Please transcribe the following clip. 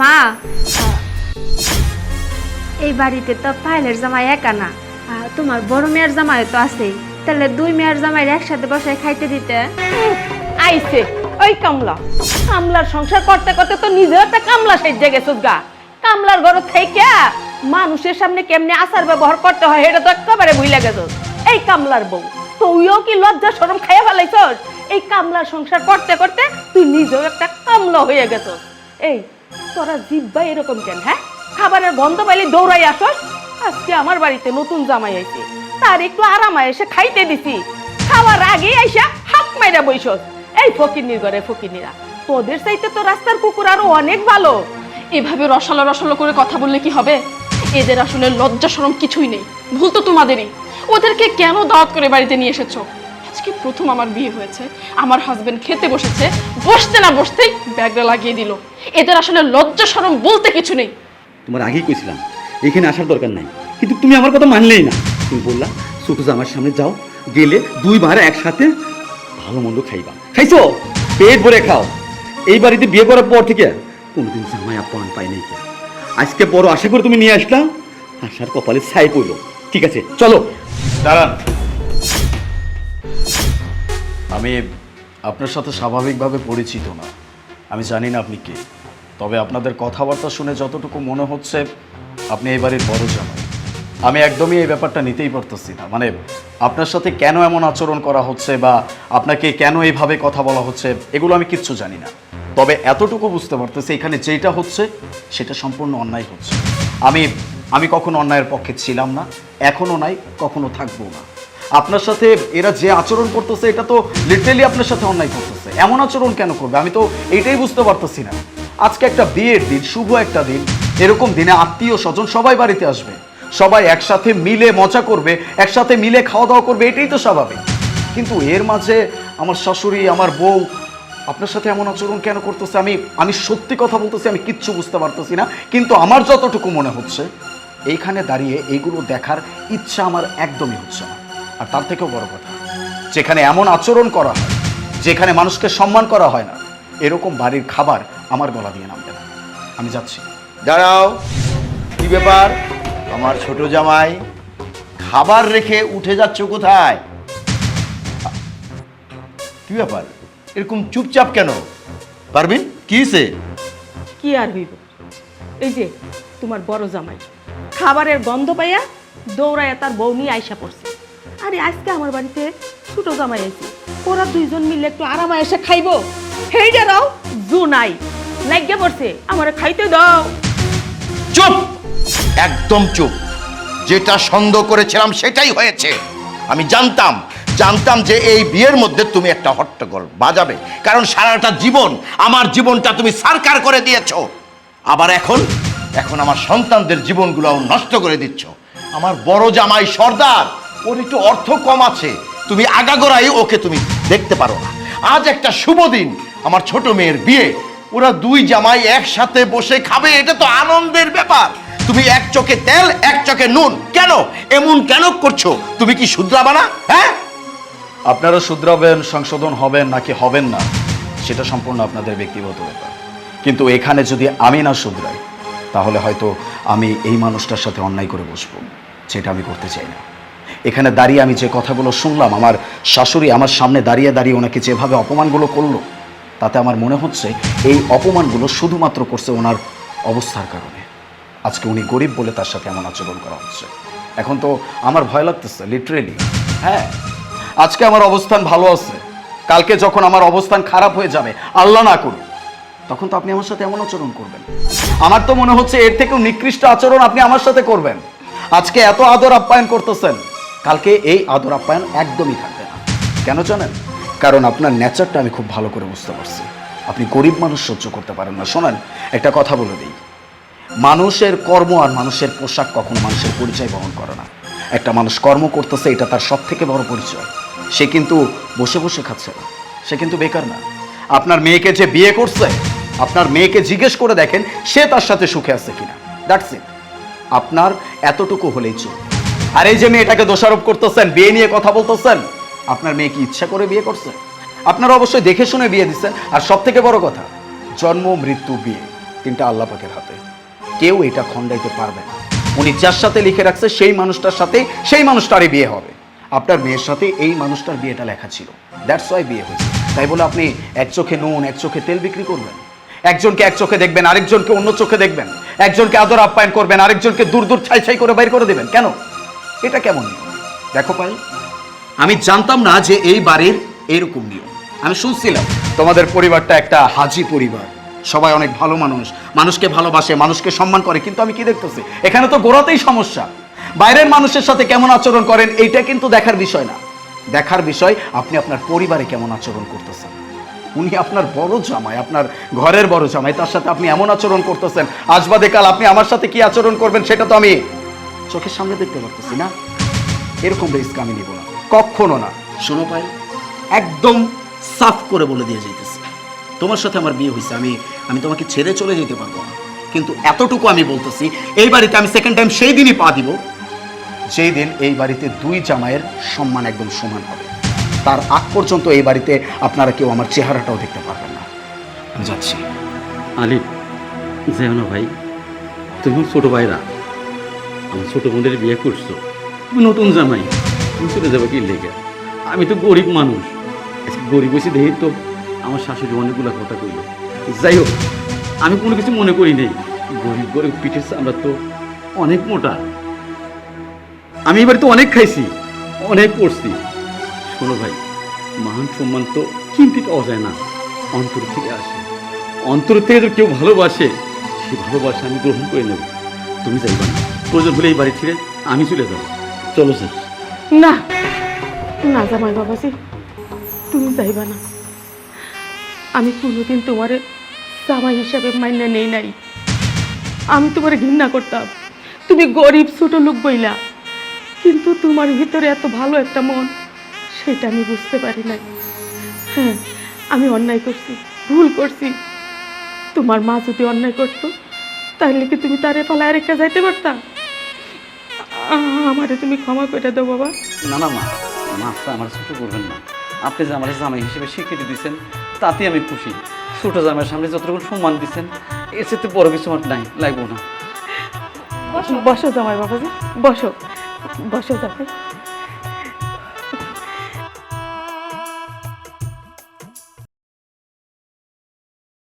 মা, এই বাড়িতে তো পাইলের জামাই একা না। তোমার বড় মেয়ের জামাই তো আছে তাহলে দুই মেয়ের জামাই একসাথে বসে খাইতে দিতে? আইছে, ওই কামলা। কামলার সংসার করতে করতে তো নিজেও একটা কামলা সেজে গেছিস গা। কামলার ঘর থেকে মানুষের সামনে কেমনে আচার ব্যবহার করতে হয় এটা তো একেবারে ভুলে গেছিস এই কামলার বউ, তুইও কি লজ্জা শরম খাইয়া ফেলাইছস? এই কামলার সংসার করতে করতে তুই নিজেও একটা কামলা হয়ে গেছস। এই তোরা জিব্বা এরকম কেন হ্যাঁ? খাবারের গন্ধ পাইলে দৌড়াই আসস। আজকে আমার বাড়িতে নতুন জামাই আইছে। তার একটু আরামায় এসে খাইতে দিছি। খাওয়ার আগে আইসা হাত মাইরা বইসস। এই ফকিরনির ঘরে ফকিরনিরা তোদের চাইতে তো রাস্তার কুকুর আরও অনেক ভালো। এভাবে রসালো রসালো করে কথা বললে কি হবে? এদের আসলে লজ্জা সরম কিছুই নেই। ভুল তো তোমাদেরই। ওদেরকে কেন দাওয়াত করে বাড়িতে নিয়ে এসেছ? আজকে প্রথম আমার বিয়ে হয়েছে। আমার হাজবেন্ড খেতে বসেছে। বসতে না বসতেই ব্যাগটা লাগিয়ে দিল। এদের আসলে লজ্জা সরম বলতে কিছু নেই। তোমার আগেই কইছিলাম এখানে আসার দরকার নাই। কিন্তু তুমি আমার কথা মানলেই না। তুমি বললা সুটুজা আমার সামনে যাও গেলে দুই ভাড়া একসাথে ভালো মন্দ খাইবা। খাইছো? পেট ভরে খাও। এই বাড়িতে বিয়ে করার পর থেকে কোনোদিন জামাই আপ্যায়ন পাই নাই আজকে বড় আশা করে তুমি নিয়ে আসলা আসার কপালে ছাই পড়ল। ঠিক আছে চলো। দাঁড়ান। আমি আপনার সাথে স্বাভাবিকভাবে পরিচিত না। আমি জানি না আপনি কে। তবে আপনাদের কথাবার্তা শুনে যতটুকু মনে হচ্ছে, আপনি এই বাড়ির বড় জামাই। আমি একদমই এই ব্যাপারটা নিতেই পারতেছি না। মানে আপনার সাথে কেন এমন আচরণ করা হচ্ছে বা আপনাকে কেন এইভাবে কথা বলা হচ্ছে, এগুলো আমি কিচ্ছু জানি না। তবে এতটুকু বুঝতে পারতেছি, এখানে যেটা হচ্ছে, সেটা সম্পূর্ণ অন্যায় হচ্ছে। আমি আমি কখনো অন্যায়ের পক্ষে ছিলাম না এখনও নাই, কখনো থাকব না। আপনার সাথে এরা যে আচরণ করতেছে, এটা তো লিটারেলি আপনার সাথে অন্যায় করতেছে। এমন আচরণ কেন করবে? আমি তো এইটাই বুঝতে পারতেছি না। আজকে একটা বিয়ের দিন, শুভ একটা দিন। এরকম দিনে আত্মীয় স্বজন সবাই বাড়িতে আসবে। সবাই একসাথে মিলে মজা করবে, একসাথে মিলে খাওয়া দাওয়া করবে, এটাই তো স্বাভাবিক। কিন্তু এর মাঝে আমার শাশুড়ি, আমার বউ, আপনার সাথে এমন আচরণ কেন করতেছে? আমি আমি সত্যি কথা বলতেছি, আমি কিচ্ছু বুঝতে পারতেছি না। কিন্তু আমার যতটুকু মনে হচ্ছে, এইখানে দাঁড়িয়ে এইগুলো দেখার ইচ্ছা আমার একদমই হচ্ছে না। আর তার থেকেও বড় কথা, যেখানে এমন আচরণ করা হয়, যেখানে মানুষকে সম্মান করা হয় না, এরকম বাড়ির খাবার আমার গলা দিয়ে নামবে না। আমি যাচ্ছি। দাঁড়াও। কি ব্যাপার? আমার ছোট জামাই খাবার রেখে উঠে যাচ্ছ কোথায়? কি ব্যাপার? এরকম চুপচাপ কেন? পারবিন কি সে কি আর হইব? এই যে তোমার বড় জামাই খাবারের গন্ধ পাইয়া দৌড়াইয়া তার বউ নিয়ে আইসা পড়ছে। আরে আজকে আমার বাড়িতে ছোট জামাই আইছে। ওরা দুইজন মিলে একটু আরামে এসে খাইবো। হেই দাও জু নাই লাগিয়ে পড়ছে, আমার খাইতে দাও। চুপ! একদম চুপ। যেটা সন্দেহ করেছিলাম সেটাই হয়েছে। আমি জানতাম জানতাম যে এই বিয়ের মধ্যে তুমি একটা হট্টগোল বাজাবে। কারণ সারাটা জীবন, আমার জীবনটা তুমি সারকার করে দিয়েছ। আবার এখন এখন আমার সন্তানদের জীবনগুলোও নষ্ট করে দিচ্ছ। আমার বড় জামাই সর্দার, ওর একটু অর্থ কম আছে। তুমি আগাগোড়াই ওকে তুমি দেখতে পারো না। আজ একটা শুভ দিন, আমার ছোট মেয়ের বিয়ে। ওরা দুই জামাই একসাথে বসে খাবে, এটা তো আনন্দের ব্যাপার। তুমি এক চোখে তেল, এক চোখে নুন। কেন? এমন কেন করছ? তুমি কি শুধরাবা না? হ্যাঁ? আপনারা শুধরাবেন, সংশোধন হবেন নাকি হবেন না, সেটা সম্পূর্ণ আপনাদের ব্যক্তিগত ব্যাপার। কিন্তু এখানে যদি আমি না শুধরাই, তাহলে হয়তো আমি এই মানুষটার সাথে অন্যায় করে বসবো। সেটা আমি করতে চাই না। এখানে দাঁড়িয়ে আমি যে কথাগুলো শুনলাম, আমার শাশুড়ি আমার সামনে দাঁড়িয়ে দাঁড়িয়ে ওনাকে যেভাবে অপমানগুলো করল তাতে আমার মনে হচ্ছে এই অপমানগুলো শুধুমাত্র করছে ওনার অবস্থার কারণে। আজকে উনি গরিব বলে তার সাথে এমন আচরণ করা হচ্ছে। এখন তো আমার ভয় লাগতেছে লিটারেলি হ্যাঁ আজকে আমার অবস্থান ভালো আছে। কালকে যখন আমার অবস্থান খারাপ হয়ে যাবে, আল্লাহ না করুন তখন তো আপনি আমার সাথে এমন আচরণ করবেন। আমার তো মনে হচ্ছে এর থেকেও নিকৃষ্ট আচরণ আপনি আমার সাথে করবেন। আজকে এত আদর আপ্যায়ন করতেছেন, কালকে এই আদর আপ্যায়ন একদমই থাকবে না। কেন জানেন? কারণ আপনার নেচারটা আমি খুব ভালো করে বুঝতে পারছি। আপনি গরিব মানুষ সহ্য করতে পারেন না। শোনেন, একটা কথা বলে দিই। মানুষের কর্ম আর মানুষের পোশাক কখনো মানুষের পরিচয় বহন করে না। একটা মানুষ কর্ম করতেছে, এটা তার সব থেকে বড় পরিচয়। সে কিন্তু বসে বসে খাচ্ছে না। সে কিন্তু বেকার না। আপনার মেয়েকে যে বিয়ে করছে, আপনার মেয়েকে জিজ্ঞেস করে দেখেন সে তার সাথে সুখে আছে কিনা। দ্যাটস ইট আপনার এতটুকু হলেই চলবে। আর এই যে মেয়েটাকে দোষারোপ করতেছেন, বিয়ে নিয়ে কথা বলতেছেন আপনার মেয়ে কি ইচ্ছা করে বিয়ে করছে? আপনারা অবশ্যই দেখে শুনে বিয়ে দিচ্ছেন আর সব থেকে বড় কথা, জন্ম, মৃত্যু, বিয়ে তিনটা আল্লাহ পাকের হাতে। কেউ এটা খণ্ডাইতে পারবে না। উনি যার সাথে লিখে রাখছে, সেই মানুষটার সাথে সেই মানুষটারই বিয়ে হবে। আপনার মেয়ের সাথে এই মানুষটার বিয়েটা লেখা ছিল। দ্যাটস ওয়াই বিয়ে হয়েছে। তাই বলে আপনি এক চোখে নুন, এক চোখে তেল বিক্রি করবেন। একজনকে এক চোখে দেখবেন, আরেকজনকে অন্য চোখে দেখবেন। একজনকে আদর আপ্যায়ন করবেন, আরেকজনকে দূর দূর ছাই ছাই করে বাইর করে দেবেন। কেন? এটা কেমন দেখো পাই। আমি জানতাম না যে এই বাড়ির এরকম নিয়ম। আমি শুনছিলাম, তোমাদের পরিবারটা একটা হাজি পরিবার। সবাই অনেক ভালো মানুষ, মানুষকে ভালোবাসে, মানুষকে সম্মান করে, কিন্তু আমি কি দেখতেছি? এখানে তো গোড়াতেই সমস্যা। বাইরের মানুষের সাথে কেমন আচরণ করেন, এইটা কিন্তু দেখার বিষয় না। দেখার বিষয়, আপনি আপনার পরিবারে কেমন আচরণ করতেছেন? উনি আপনার বড় জামাই, আপনার ঘরের বড় জামাই, তার সাথে আপনি এমন আচরণ করতেছেন, আজ বাদে কাল আপনি আমার সাথে কি আচরণ করবেন, সেটা তো আমি চোখের সামনে দেখতে পারতেছি না। এরকম রিস্ক আমি নিব না। কখনো না। শোনো পাই একদম সাফ করে বলে দিয়ে যাইতেছি। তোমার সাথে আমার বিয়ে হয়েছে আমি আমি তোমাকে ছেড়ে চলে যেতে পারব না। কিন্তু এতটুকু আমি বলতেছি এই বাড়িতে আমি সেকেন্ড টাইম সেই দিনই পা দিব যেই দিন এই বাড়িতে দুই জামাইয়ের সম্মান একদম সমান হবে। তার আগ পর্যন্ত এই বাড়িতে আপনারা কেউ আমার চেহারাটাও দেখতে পারবেন না। আমি যাচ্ছি। আলিফ যেও না ভাই। তুমি ছোটো ভাইরা। আমার ছোটো বোনের বিয়ে করছ। তুমি নতুন জামাই। তুমি চলে যাব কি লেগে? আমি তো গরিব মানুষ। গরিব হয়েছি দেখি তো, আমার শাশুড়ি অনেকগুলো কথা কইল। যাই হোক, আমি কোনো কিছু মনে করি নেই। গরিব গরিব পিঠের আমরা তো অনেক মোটা। আমি এবার তো অনেক খাইছি, অনেক পড়ছি শোনো ভাই, মান সম্মান তো কিনতে পাওয়া যায় না। অন্তর থেকে আসে। অন্তর থেকে যদি কেউ ভালোবাসে, সে ভালোবাসা আমি গ্রহণ করে নেব। তুমি যাইবা না। প্রয়োজন হলে এই বাড়ি ছেড়ে আমি চলে যাব। চলো স্যার। না না জামাই বাবাজি, তুমি যাইবা না। আমি কোনোদিন তোমার জামাই হিসাবে মাইনা নেই নাই। আমি তোমার ঘৃণা করতাম। তুমি গরিব ছোট লোক বইলা। কিন্তু তোমার ভিতরে এত ভালো একটা মন, সেটা আমি বুঝতে পারি নাই। হ্যাঁ আমি অন্যায় করছি, ভুল করছি। তোমার মা যদি অন্যায় করতো, তাহলে কি তুমি তারে পালায় রেখে যাইতে পারতাম আমারে তুমি ক্ষমা করে দাও বাবা। না না মা মাছটা আমার ছোট করবেন না। আপনি যে আমার জামাই হিসেবে স্বীকৃতি দিচ্ছেন তাতে আমি খুশি। ছোট জামাইয়ের সামনে যতটুকু সম্মান দিচ্ছেন এর সাথে বড় কিছু আমার নাই লাগবো না। বসো জামাই বাবাজি বসো বসো জামাই।